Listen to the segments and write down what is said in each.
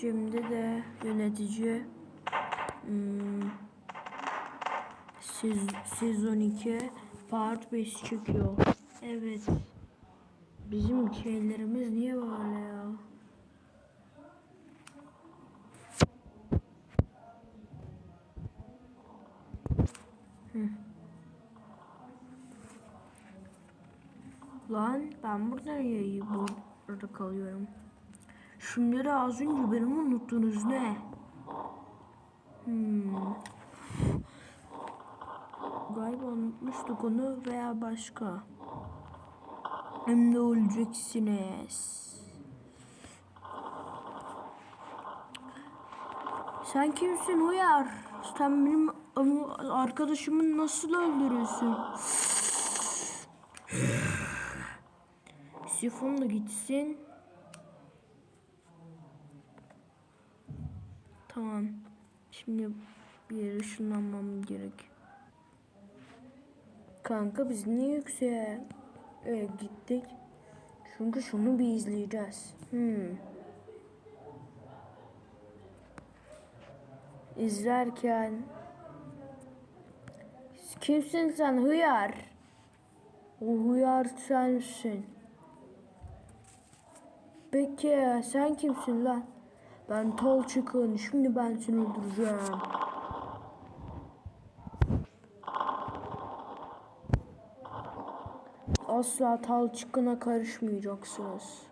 Şimdi de yönetici hmm, sez, sezon 2 part 5 çıkıyor. Evet. Bizim şeylerimiz niye böyle ya? Hı. Lan ben burada niye burada kalıyorum? Şunları az önce benim unuttunuz ne? Hmm. Galiba unutmuştuk onu veya başka. Hem de öleceksiniz. Sen kimsin uyar? Sen benim arkadaşımı nasıl öldürürsün? Sifon da gitsin. Tamam. Şimdi bir yere ışınlanmam gerek. Kanka biz niye yükseğe e, gittik? Çünkü şunu bir izleyeceğiz. Hmm. İzlerken Kimsin sen hıyar? O hıyar sensin. Peki sen kimsin lan? Ben Tal Çıkın. Şimdi ben seni öldüreceğim. Asla Tal Çıkın'a karışmayacaksınız.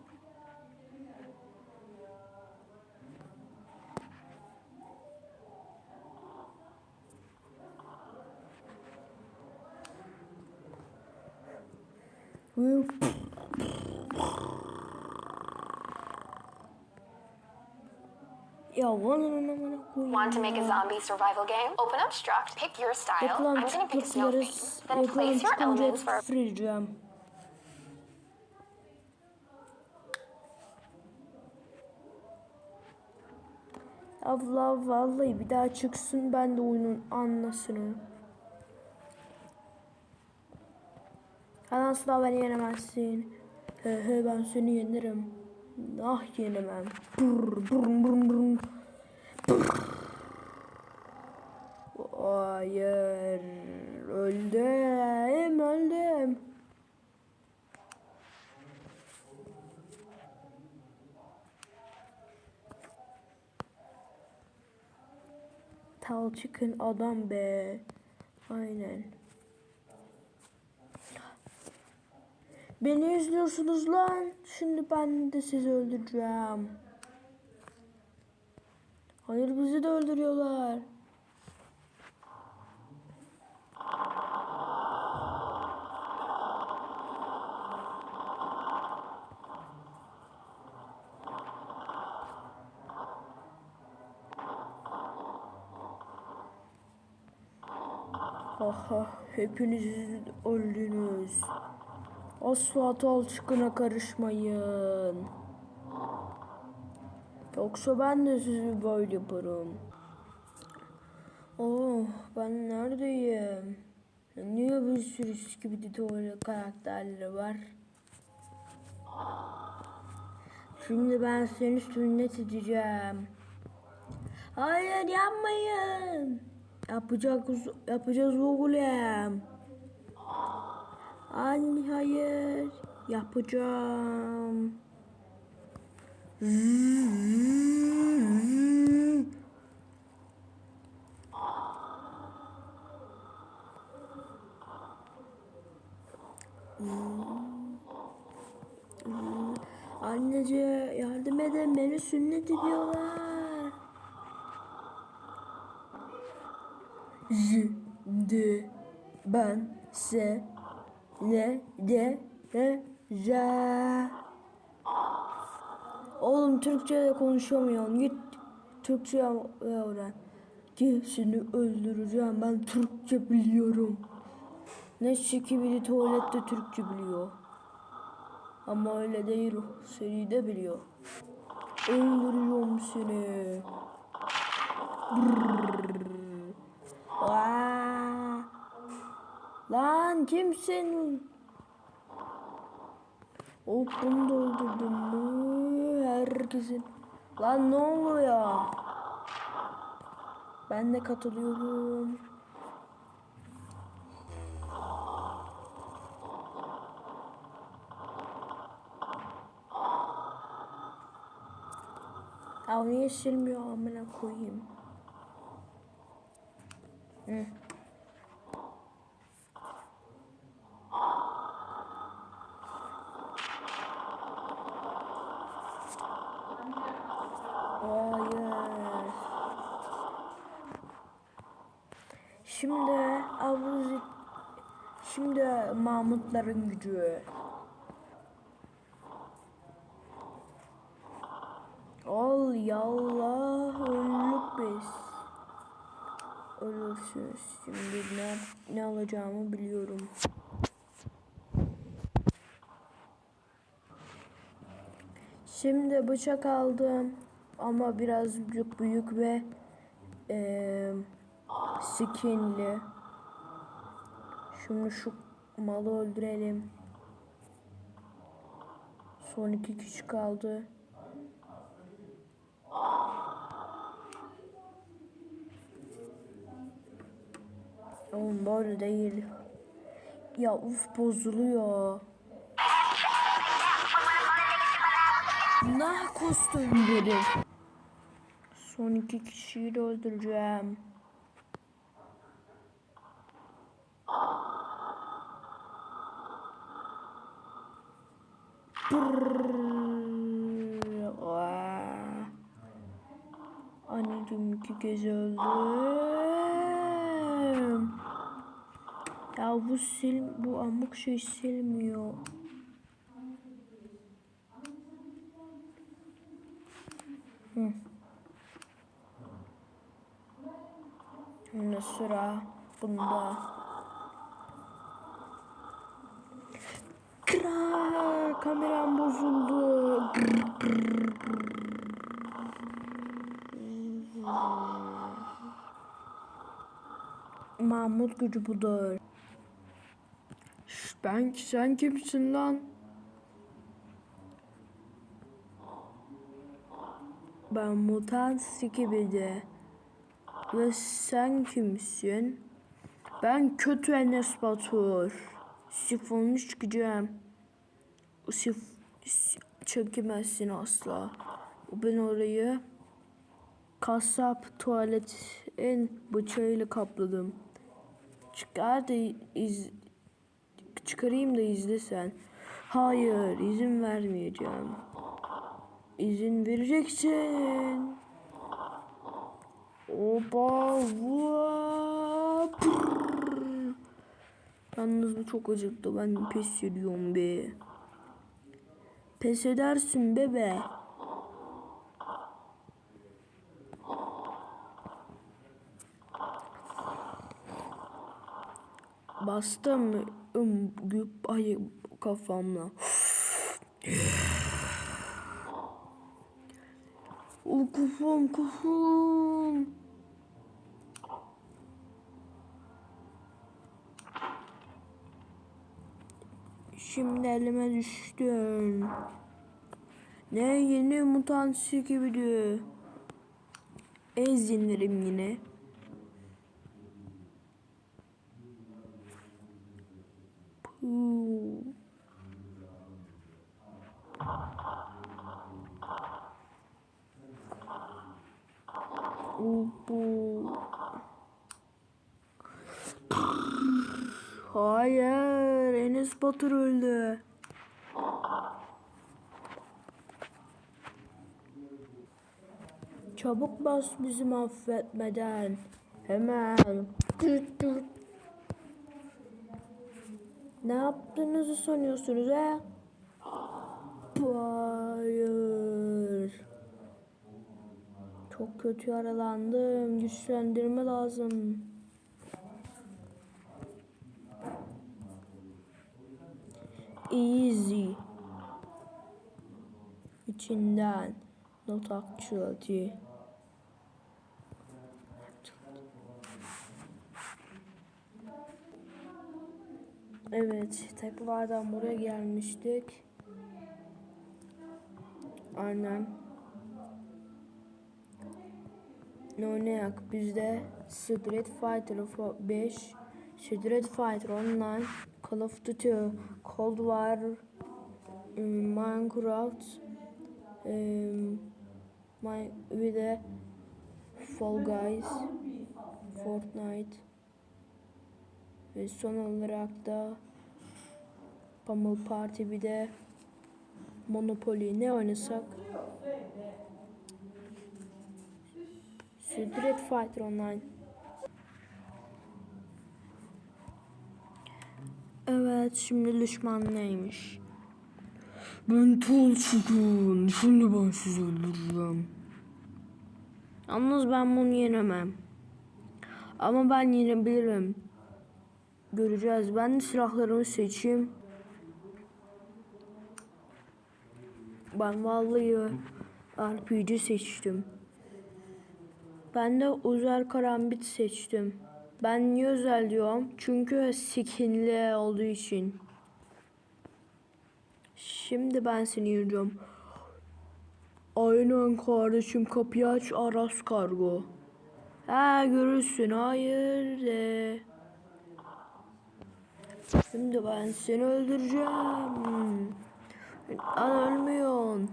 Ya bana bana koyayım Want to make a zombie survival game? Open up Struct, pick your style. I'm gonna pick snow çıktıkları theme. Then place your elements for free Abla vallahi bir daha çıksın ben de oyunun anlasını. Sen asla beni yenemezsin. He he ben seni yenerim. Ah yenemem. Brr, brr, brr, brr. Hayır. Öldüm. Öldüm. Tal çıkın adam be. Aynen. Beni izliyorsunuz lan. Şimdi ben de sizi öldüreceğim. Hayır bizi de öldürüyorlar. Aha hepiniz öldünüz. Asla tal çıkına karışmayın. Yoksa ben de sizi böyle yaparım. Oh ben neredeyim? Niye bir sürü gibi tuvalet karakterleri var? Şimdi ben seni sünnet edeceğim. Hayır yapmayın. Yapacağız, yapacağız oğlum. Anne hayır. Yapacağım. Anneciğim yardım edin beni sünnet ediyorlar. Şimdi ben se ne de ne Oğlum Türkçe de konuşamıyorum. Git Türkçe öğren. Ki seni öldüreceğim. Ben Türkçe biliyorum. Ne ki biri tuvalette Türkçe biliyor. Ama öyle değil. Seni de biliyor. Öldürüyorum seni. Brrr. Aa! Lan kimsin? Oh bunu da öldürdüm mü? Herkesin Lan ne oluyor? Ben de katılıyorum. Ya niye silmiyor amına koyayım. Hı. Hayır. Şimdi Abuzi Şimdi Mahmutların gücü. Ol yallah öldük biz. Ölürsünüz. Şimdi ne, ne alacağımı biliyorum. Şimdi bıçak aldım ama biraz büyük büyük ve eee skinli. Şimdi şu malı öldürelim. Son iki kişi kaldı. Oğlum böyle değil. Ya uf bozuluyor. Nah kostüm verir. Son iki kişiyi de öldüreceğim. Brrrr. Vaa. Anneciğim iki öldüm. Ya bu sil bu amuk şey silmiyor. Hı. Şimdi sıra bunda. Kral kameram bozuldu. Mahmut gücü budur. Ben sen kimsin lan? Ben mutant sikibidi. Ve sen kimsin? Ben kötü Enes Batur. Sifonu çıkacağım. Sif si- çekemezsin asla. Ben orayı kasap tuvaletin bıçağıyla kapladım. Çıkar da iz, çıkarayım da izle sen. Hayır, izin vermeyeceğim. İzin vereceksin. Oba, vaa. Yalnız bu çok acıktı. Ben pes ediyorum be. Pes edersin bebe. Bastım ım, güp ay kafamla. o kafam kafam. Şimdi elime düştün. Ne yeni mutant gibi diyor. Ez yenirim yine. Bu. Hayır, Enes Batur öldü. Çabuk bas bizi mahvetmeden. Hemen. Tüt tüt. Ne yaptığınızı sanıyorsunuz he? Hayır. Çok kötü yaralandım. Güçlendirme lazım. Easy. İçinden not actuality. Evet, tekrardan buraya gelmiştik. Aynen. Ne oynayak bizde Street Fighter 5, Street Fighter Online, Call of Duty, Cold War, ım, Minecraft, My, bir de Fall Guys, Fortnite ve son olarak da Pummel Party bir de Monopoly ne oynasak? Street Fighter Online. Evet şimdi düşman neymiş? Ben Tulçuk'um. Şimdi ben sizi öldüreceğim. Yalnız ben bunu yenemem. Ama ben yenebilirim. Göreceğiz. Ben silahlarımı seçeyim. Ben vallahi RPG seçtim. Ben de özel karambit seçtim. Ben niye özel diyorum? Çünkü skinli olduğu için. Şimdi ben seni yiyeceğim. Aynen kardeşim kapıyı aç Aras kargo. Ha görürsün hayır de. Şimdi ben seni öldüreceğim. An ölmüyorsun.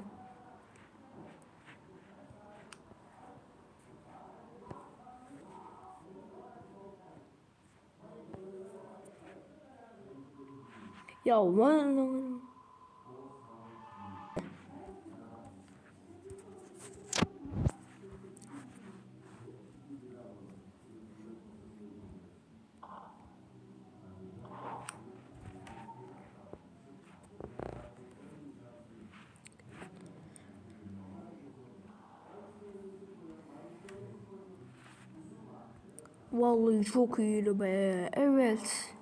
Ya ben... Vallahi çok iyiydi be. Evet.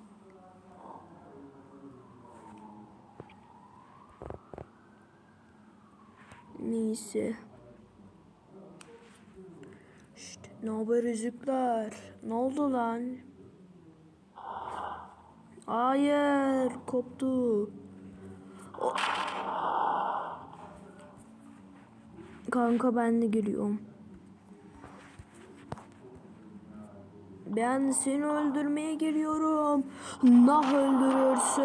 Neyse. Şşt, ne haber yüzükler? Ne oldu lan? Hayır, koptu. O- Kanka ben de geliyorum. Ben seni öldürmeye geliyorum. Nah öldürürsün.